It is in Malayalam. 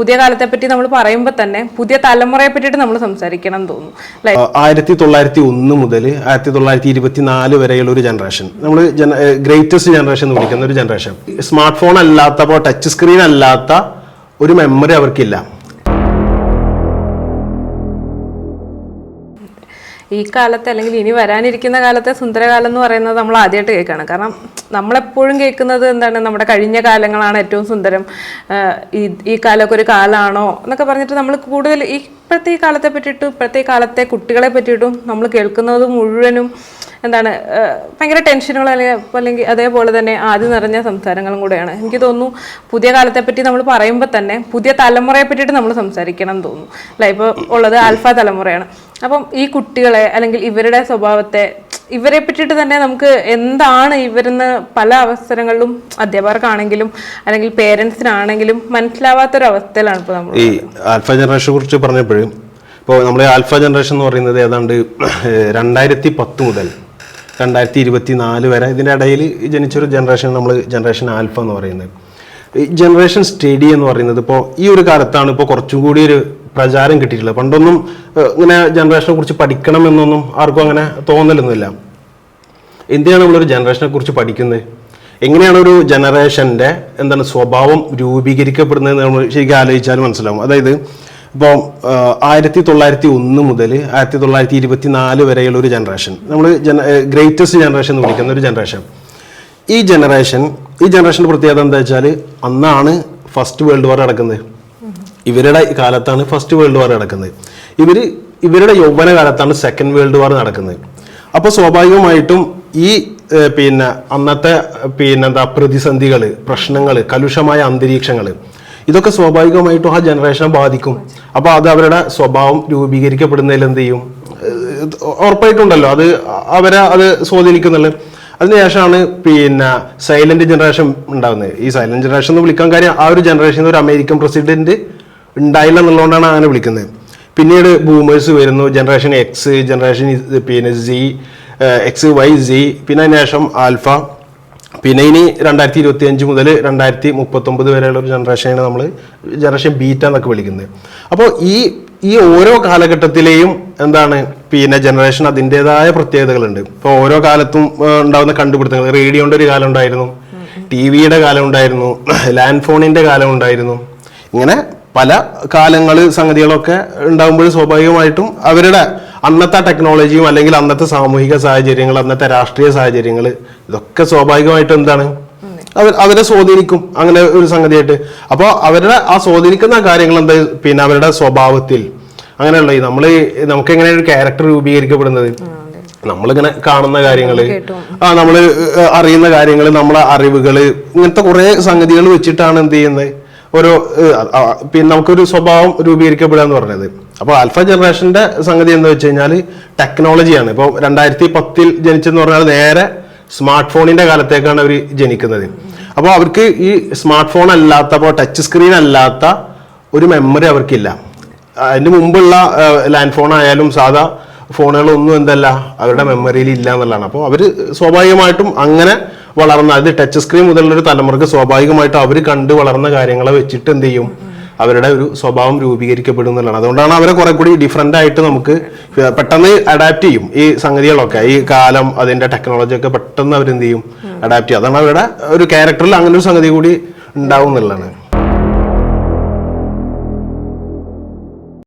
പുതിയ കാലത്തെ പറ്റി നമ്മൾ പറയുമ്പോൾ തന്നെ പുതിയ തലമുറയെ പറ്റിയിട്ട് നമ്മൾ സംസാരിക്കണം എന്ന് തോന്നുന്നു. ആയിരത്തി തൊള്ളായിരത്തി ഒന്ന് മുതൽ ആയിരത്തി തൊള്ളായിരത്തി ഇരുപത്തി നാല് വരെയുള്ള ഒരു ജനറേഷൻ നമ്മൾ ഗ്രേറ്റസ്റ്റ് ജനറേഷൻ എന്ന് വിളിക്കുന്ന ഒരു ജനറേഷൻ സ്മാർട്ട് ഫോൺ അല്ലാത്ത ടച്ച് സ്ക്രീൻ അല്ലാത്ത ഒരു മെമ്മറി അവർക്കില്ല. ഈ കാലത്തെ അല്ലെങ്കിൽ ഇനി വരാനിരിക്കുന്ന കാലത്തെ സുന്ദരകാലം എന്ന് പറയുന്നത് നമ്മൾ ആദ്യമായിട്ട് കേൾക്കുകയാണ്. കാരണം നമ്മളെപ്പോഴും കേൾക്കുന്നത് എന്താണ്? നമ്മുടെ കഴിഞ്ഞ കാലങ്ങളാണ് ഏറ്റവും സുന്ദരം. ഈ ഈ കാലമൊക്കെ ഒരു കാലമാണോ എന്നൊക്കെ പറഞ്ഞിട്ട് നമ്മൾ കൂടുതൽ ഇപ്പോഴത്തെ ഈ കാലത്തെ പറ്റിയിട്ടും ഇപ്പോഴത്തെ കാലത്തെ കുട്ടികളെ പറ്റിയിട്ടും നമ്മൾ കേൾക്കുന്നത് മുഴുവനും എന്താണ് ഭയങ്കര ടെൻഷനുകൾ അല്ലെങ്കിൽ അല്ലെങ്കിൽ അതേപോലെ തന്നെ ആദ്യം നിറഞ്ഞ സംസാരങ്ങളും കൂടെയാണ്. എനിക്ക് തോന്നുന്നു പുതിയ കാലത്തെ പറ്റി നമ്മൾ പറയുമ്പോൾ തന്നെ പുതിയ തലമുറയെ പറ്റിയിട്ട് നമ്മൾ സംസാരിക്കണം എന്ന് തോന്നുന്നു. അല്ല? ഇപ്പോൾ ഉള്ളത് ആൽഫ തലമുറയാണ്. അപ്പം ഈ കുട്ടികളെ അല്ലെങ്കിൽ ഇവരുടെ സ്വഭാവത്തെ ഇവരെ പറ്റിയിട്ട് തന്നെ നമുക്ക് എന്താണ് ഇവരെന്ന് പല അവസരങ്ങളിലും അധ്യാപകർക്കാണെങ്കിലും അല്ലെങ്കിൽ പേരൻസിനാണെങ്കിലും മനസ്സിലാവാത്തൊരവസ്ഥയിലാണ് ഇപ്പോൾ നമ്മൾ ഈ ആൽഫ ജനറേഷനെ കുറിച്ച് പറഞ്ഞപ്പോഴും ഇപ്പോൾ നമ്മുടെ ആൽഫ ജനറേഷൻ എന്ന് പറയുന്നത് ഏതാണ്ട് രണ്ടായിരത്തി പത്ത് മുതൽ രണ്ടായിരത്തി ഇരുപത്തി നാല് വരെ ഇതിന്റെ ഇടയിൽ ജനിച്ചൊരു ജനറേഷൻ നമ്മൾ ജനറേഷൻ ആൽഫ എന്ന് പറയുന്നത്. ഈ ജനറേഷൻ സ്റ്റഡി എന്ന് പറയുന്നത് ഇപ്പോൾ ഈ ഒരു കാലത്താണ് ഇപ്പോൾ കുറച്ചും കൂടി ഒരു പ്രചാരം കിട്ടിയിട്ടുള്ളത്. പണ്ടൊന്നും ഇങ്ങനെ ജനറേഷനെ കുറിച്ച് പഠിക്കണം എന്നൊന്നും ആർക്കും അങ്ങനെ തോന്നലൊന്നുമില്ല. എന്തിനാണ് നമ്മളൊരു ജനറേഷനെ കുറിച്ച് പഠിക്കുന്നത്? എങ്ങനെയാണ് ഒരു ജനറേഷന്റെ എന്താണ് സ്വഭാവം രൂപീകരിക്കപ്പെടുന്നത് നമ്മൾ ശരിക്കും ആലോചിച്ചാൽ മനസ്സിലാവും. അതായത് ഇപ്പോൾ ആയിരത്തി തൊള്ളായിരത്തി ഒന്ന് മുതൽ ആയിരത്തി തൊള്ളായിരത്തി ഇരുപത്തി നാല് വരെയുള്ള ഒരു ജനറേഷൻ നമ്മൾ ജന ഗ്രേറ്റസ്റ്റ് ജനറേഷൻ എന്ന് വിളിക്കുന്ന ഒരു ജനറേഷൻ ഈ ജനറേഷൻ ഈ ജനറേഷന്റെ പ്രത്യേകത എന്താ വെച്ചാൽ അന്നാണ് ഫസ്റ്റ് വേൾഡ് വാർ നടക്കുന്നത്. ഇവരുടെ കാലത്താണ് ഫസ്റ്റ് വേൾഡ് വാർ നടക്കുന്നത്. ഇവർ ഇവരുടെ യൗവന കാലത്താണ് സെക്കൻഡ് വേൾഡ് വാർ നടക്കുന്നത്. അപ്പോൾ സ്വാഭാവികമായിട്ടും ഈ പിന്നെ അന്നത്തെ പിന്നെന്താ പ്രതിസന്ധികൾ പ്രശ്നങ്ങൾ കലുഷമായ അന്തരീക്ഷങ്ങൾ ഇതൊക്കെ സ്വാഭാവികമായിട്ടും ആ ജനറേഷനെ ബാധിക്കും. അപ്പോൾ അത് അവരുടെ സ്വഭാവം രൂപീകരിക്കപ്പെടുന്നതിൽ എന്ത് ചെയ്യും? ഉറപ്പായിട്ടുണ്ടല്ലോ. അത് അവരെ അത് സ്വാധീനിക്കുന്നുള്ളത് അതിനുശേഷമാണ് പിന്നെ സൈലന്റ് ജനറേഷൻ ഉണ്ടാകുന്നത്. ഈ സൈലന്റ് ജനറേഷൻ എന്ന് വിളിക്കാൻ കാര്യം ആ ഒരു ജനറേഷനിൽ ഒരു അമേരിക്കൻ പ്രസിഡന്റ് ഉണ്ടായില്ല എന്നുള്ളതുകൊണ്ടാണ് അങ്ങനെ വിളിക്കുന്നത്. പിന്നീട് ബൂമേഴ്സ് വരുന്നു. ജനറേഷൻ എക്സ് ജനറേഷൻ പിന്നെ സി എക്സ് വൈ സി പിന്നെ അതിനുശേഷം ആൽഫ പിന്നെ ഇനി രണ്ടായിരത്തി ഇരുപത്തി അഞ്ച് മുതൽ രണ്ടായിരത്തി മുപ്പത്തൊമ്പത് വരെയുള്ള ഒരു ജനറേഷനാണ് നമ്മൾ ജനറേഷൻ ബീറ്റ എന്നൊക്കെ വിളിക്കുന്നത്. അപ്പോൾ ഈ ഈ ഓരോ കാലഘട്ടത്തിലെയും എന്താണ് പിന്നെ ജനറേഷൻ അതിന്റെതായ പ്രത്യേകതകളുണ്ട്. ഇപ്പോൾ ഓരോ കാലത്തും ഉണ്ടാകുന്ന കണ്ടുപിടുത്തങ്ങൾ. റേഡിയോന്റെ ഒരു കാലം ഉണ്ടായിരുന്നു. ടി വിയുടെ കാലം ഉണ്ടായിരുന്നു. ലാൻഡ് ഫോണിന്റെ കാലം ഉണ്ടായിരുന്നു. ഇങ്ങനെ പല കാലങ്ങൾ സംഗതികളൊക്കെ ഉണ്ടാകുമ്പോൾ സ്വാഭാവികമായിട്ടും അവരുടെ അന്നത്തെ ടെക്നോളജിയും അല്ലെങ്കിൽ അന്നത്തെ സാമൂഹിക സാഹചര്യങ്ങൾ അന്നത്തെ രാഷ്ട്രീയ സാഹചര്യങ്ങൾ ഇതൊക്കെ സ്വാഭാവികമായിട്ട് എന്താണ്? അവർ അവരെ സ്വാധീനിക്കും. അങ്ങനെ ഒരു സംഗതിയായിട്ട്. അപ്പോൾ അവരുടെ ആ സ്വാധീനിക്കുന്ന കാര്യങ്ങൾ എന്താ? പിന്നെ അവരുടെ സ്വഭാവത്തിൽ. അങ്ങനെയുള്ള ഈ നമ്മൾ നമുക്ക് എങ്ങനെയാണ് ഒരു ക്യാരക്ടർ രൂപീകരിക്കപ്പെടുന്നത്? നമ്മളിങ്ങനെ കാണുന്ന കാര്യങ്ങൾ ആ നമ്മൾ അറിയുന്ന കാര്യങ്ങൾ നമ്മളെ അറിവുകൾ ഇങ്ങനത്തെ കുറെ സംഗതികൾ വെച്ചിട്ടാണ് എന്ത് ചെയ്യുന്നത്? ഓരോ പിന്നെ നമുക്കൊരു സ്വഭാവം രൂപീകരിക്കപ്പെടുക എന്ന് പറഞ്ഞത്. അപ്പോൾ ആൽഫ ജനറേഷന്റെ സംഗതി എന്ന് വെച്ച് കഴിഞ്ഞാൽ ടെക്നോളജിയാണ്. ഇപ്പോൾ രണ്ടായിരത്തി പത്തിൽ ജനിച്ചെന്ന് പറഞ്ഞാൽ നേരെ സ്മാർട്ട് ഫോണിന്റെ കാലത്തേക്കാണ് അവർ ജനിക്കുന്നത്. അപ്പോൾ അവർക്ക് ഈ സ്മാർട്ട് ഫോൺ അല്ലാത്ത അപ്പോൾ ടച്ച് സ്ക്രീൻ അല്ലാത്ത ഒരു മെമ്മറി അവർക്കില്ല. അതിന് മുമ്പുള്ള ലാൻഡ് ഫോൺ ആയാലും സാധാ ഫോണുകളൊന്നും എന്തല്ല അവരുടെ മെമ്മറിയിൽ ഇല്ല എന്നുള്ളതാണ്. അപ്പോൾ അവർ സ്വാഭാവികമായിട്ടും അങ്ങനെ വളർന്ന അത് ടച്ച് സ്ക്രീൻ മുതലുള്ളൊരു തലമുറയ്ക്ക് സ്വാഭാവികമായിട്ടും അവർ കണ്ട് വളർന്ന കാര്യങ്ങളെ വെച്ചിട്ട് എന്ത് ചെയ്യും? അവരുടെ ഒരു സ്വഭാവം രൂപീകരിക്കപ്പെടും എന്നുള്ളതാണ്. അതുകൊണ്ടാണ് അവരെ കുറെ കൂടി ഡിഫറെന്റ് ആയിട്ട് നമുക്ക് പെട്ടെന്ന് അഡാപ്റ്റ് ചെയ്യും ഈ സംഗതികളൊക്കെ. ഈ കാലം അതിന്റെ ടെക്നോളജി ഒക്കെ പെട്ടെന്ന് അവരെന്ത് ചെയ്യും? അഡാപ്റ്റ് ചെയ്യും. അതാണ് അവരുടെ ഒരു ക്യാരക്ടറിൽ അങ്ങനെ ഒരു സംഗതി കൂടി ഉണ്ടാവും എന്നുള്ളതാണ്.